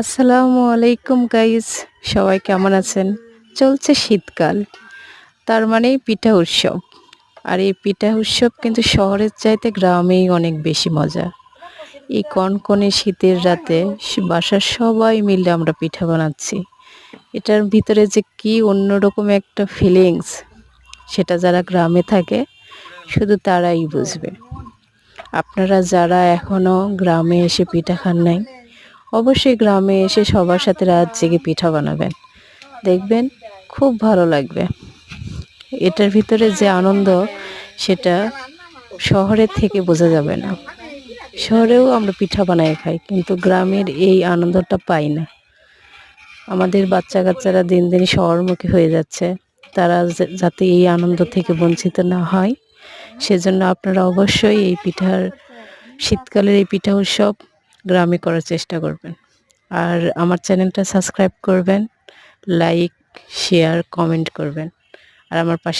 আসসালামু আলাইকুম গাইজ সবাই কেমন আছেন? চলছে শীতকাল। তার মানেই পিঠা উৎসব। আর এই পিঠা উৎসব কিন্তু শহরের চাইতে গ্রামেই অনেক বেশি মজা। এই কনকনে শীতের রাতে বাসার সবাই মিলে আমরা পিঠা বানাচ্ছি। এটার ভিতরে যে কি অন্যরকম একটা ফিলিংস সেটা যারা গ্রামে থাকে, শুধু তারাই বুঝবে। আপনারা যারা এখনও গ্রামে এসে পিঠা খান নাই অবশ্যই গ্রামে এসে সবার সাথে রাত জেগে পিঠা বানাবেন। দেখবেন খুব ভালো লাগবে। এটার ভিতরে যে আনন্দ, সেটা শহরের থেকে বোঝা যাবে না। শহরেও আমরা পিঠা বানাই খাই, কিন্তু গ্রামের এই আনন্দটা পাই না। আমাদের বাচ্চা কাচ্চারা দিন দিন শহরমুখী হয়ে যাচ্ছে। তারা যাতে এই আনন্দ থেকে বঞ্চিত না হয়, সেজন্য আপনারা অবশ্যই এই পিঠার, শীতকালের এই পিঠা উৎসব গ্রামে করার চেষ্টা করবেন। আর আমার চ্যানেলটা সাবস্ক্রাইব করবেন, লাইক, শেয়ার, কমেন্ট করবেন। আর আমার পাশে